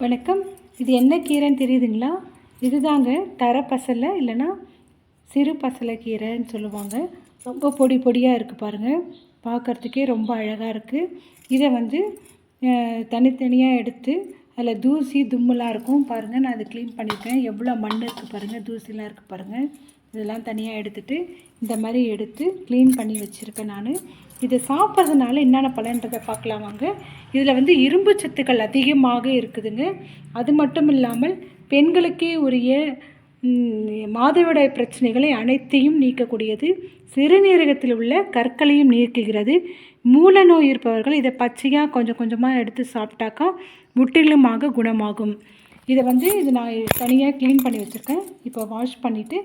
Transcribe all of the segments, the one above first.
வணக்கம். இது என்ன கீரைன்னு தெரியுதுங்களா? இதுதாங்க தர பசலை இல்லைன்னா சிறு பசலை கீரைன்னு சொல்லுவாங்க. ரொம்ப பொடி பொடியாக இருக்குது பாருங்கள் பார்க்குறதுக்கே ரொம்ப அழகாக இருக்குது இதை வந்து தனித்தனியாக எடுத்து அதில் தூசி தும்மெலாம் இருக்கும். பாருங்கள் நான் அதை க்ளீன் பண்ணிப்பேன் எவ்வளோ மண் இருக்குது பாருங்கள் தூசிலாம் இருக்குது பாருங்கள் இதெல்லாம் தனியாக எடுத்துகிட்டு இந்த மாதிரி எடுத்து க்ளீன் பண்ணி வச்சுருக்கேன் நான். இதை சாப்பிட்றதுனால என்னென்ன பலன்றதை பார்க்கலாம் வாங்க. இதில் வந்து இரும்பு சத்துக்கள் அதிகமாக இருக்குதுங்க. அது மட்டும் இல்லாமல் பெண்களுக்கே உரிய மாதவிடாய் பிரச்சனைகளை அனைத்தையும் நீக்கக்கூடியது. சிறுநீரகத்தில் உள்ள கற்களையும் நீக்குகிறது. மூல நோய் இருப்பவர்கள் இதை பச்சையாக கொஞ்சம் கொஞ்சமாக எடுத்து சாப்பிட்டாக்கா முற்றிலுமாக குணமாகும். இதை வந்து இது நான் தனியாக க்ளீன் பண்ணி வச்சுருக்கேன். இப்போ வாஷ் பண்ணிவிட்டு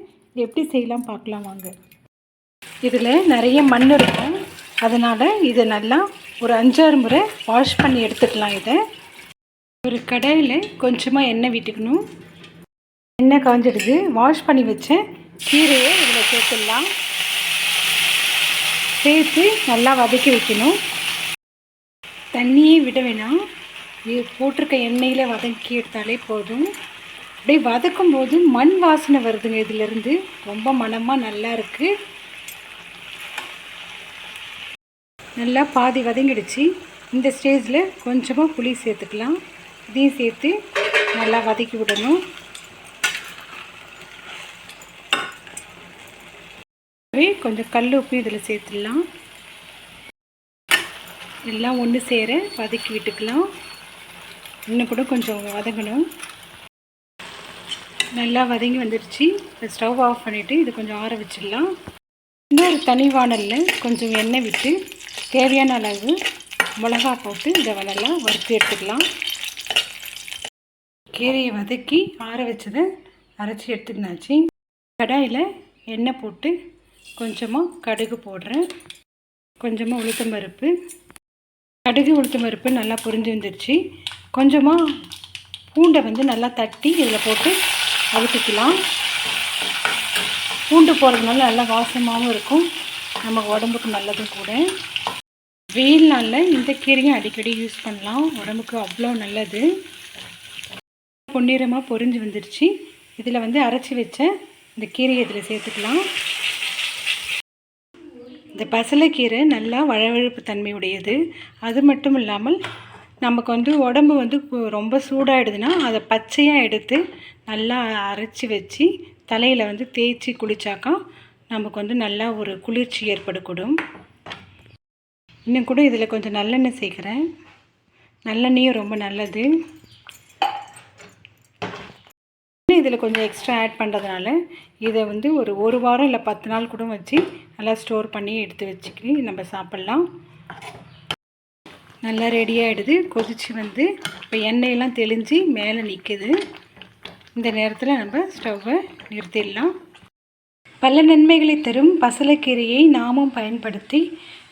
எப்படி செய்யலாம் பார்க்கலாம் வாங்க. இதில் நிறைய மண் இருக்கும். அதனால் இதை நல்லா ஒரு அஞ்சாறு முறை வாஷ் பண்ணி எடுத்துக்கலாம் இதை. ஒரு கடையில் கொஞ்சமாக எண்ணெய் விட்டுக்கணும். எண்ணெய் காஞ்சிடுது வாஷ் பண்ணி வச்சேன். கீரையை இதில் சேர்த்துடலாம். சேர்த்து நல்லா வதக்கி வைக்கணும். தண்ணியே விட வேணாம். இது போட்டிருக்க எண்ணெயில் வதக்கி எடுத்தாலே போதும். அப்படியே வதக்கும் போது மண் வாசனை வருதுங்க இதிலேருந்து. ரொம்ப மனமாக நல்லா இருக்குது நல்லா பாதி வதங்கிடுச்சு. இந்த ஸ்டேஜில் கொஞ்சமாக புளி சேர்த்துக்கலாம். இதையும் சேர்த்து நல்லா வதக்கி விடணும். அப்படியே கொஞ்சம் கல் உப்பு இதில் சேர்த்துடலாம். எல்லாம் ஒன்று சேர வதக்கி விட்டுக்கலாம். இன்னும் கூட கொஞ்சம் வதங்கணும். நல்லா வதங்கி வந்துடுச்சு. இப்போ ஸ்டவ் ஆஃப் பண்ணிவிட்டு இது கொஞ்சம் ஆற வச்சிடலாம். இன்னொரு தனி வாணலில் கொஞ்சம் எண்ணெய் விட்டு தேவையான அளவு மிளகா போட்டு இதை நல்லா வறுத்து எடுத்துக்கலாம். கீரையை வதக்கி ஆற வச்சதை அரைச்சி எடுத்துக்கினாச்சு. கடாயில் எண்ணெய் போட்டு கொஞ்சமாக கடுகு போடுறேன். கொஞ்சமாக உளுத்தம் பருப்பு. கடுகு உளுத்தம் பருப்பு நல்லா பொரிஞ்சு வந்துடுச்சு கொஞ்சமாக பூண்டை வந்து நல்லா தட்டி இதில் போட்டு வதக்கிக்கலாம் பூண்டு போடுறதுனால நல்லா வாசமாகவும் இருக்கும். நம்ம உடம்புக்கு நல்லதும் கூட. வெயில் நாளில் இந்த கீரையும் அடிக்கடி யூஸ் பண்ணலாம். உடம்புக்கு அவ்வளோ நல்லது. பொன்னிறமாக பொரிஞ்சு வந்துடுச்சு இதில் வந்து அரைச்சி வச்ச இந்த கீரையை இதில் சேர்த்துக்கலாம். இந்த பசலைக்கீரை நல்லா வழவழுப்பு தன்மை உடையது அது மட்டும் இல்லாமல் நமக்கு வந்து உடம்பு வந்து கு- ரொம்ப சூடாயிடுதுன்னா அதை பச்சையாக எடுத்து நல்லா அரைச்சி வச்சு தலையில் வந்து தேய்ச்சி குளிச்சாக்கா நமக்கு வந்து நல்லா ஒரு குளிர்ச்சி ஏற்படக்கூடும். இன்னும் கூட இதில் கொஞ்சம் நல்லெண்ணெய் சேர்க்குறேன். நல்லெண்ணெயும் ரொம்ப நல்லது. இன்னும் இதில் கொஞ்சம் எக்ஸ்ட்ரா ஆட் பண்ணுறதுனால இதை வந்து ஒரு ஒரு வாரம் இல்லை பத்து நாள் கூட வச்சு நல்லா ஸ்டோர் பண்ணி எடுத்து வச்சுக்கி நம்ம சாப்பிட்லாம். நல்லா ரெடி ஆகிடுது கொதிச்சு வந்து இப்போ எண்ணெயெல்லாம் தெளிஞ்சு மேலே நிற்குது இந்த நேரத்தில் நம்ம ஸ்டவ்வை நிறுத்திடலாம். பல நன்மைகளை தரும் பசலைக்கீரையை நாமும் பயன்படுத்தி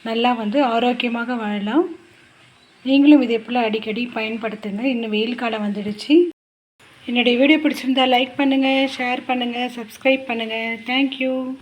நல்லா வந்து ஆரோக்கியமாக வாழலாம். நீங்களும் இதே போல் அடிக்கடி பயன்படுத்துங்க. இன்னும் வெயில் காலம் வந்துடுச்சு. என்னுடைய வீடியோ பிடிச்சிருந்தா லைக் பண்ணுங்கள் ஷேர் பண்ணுங்கள் சப்ஸ்கிரைப் பண்ணுங்கள் தேங்க்யூ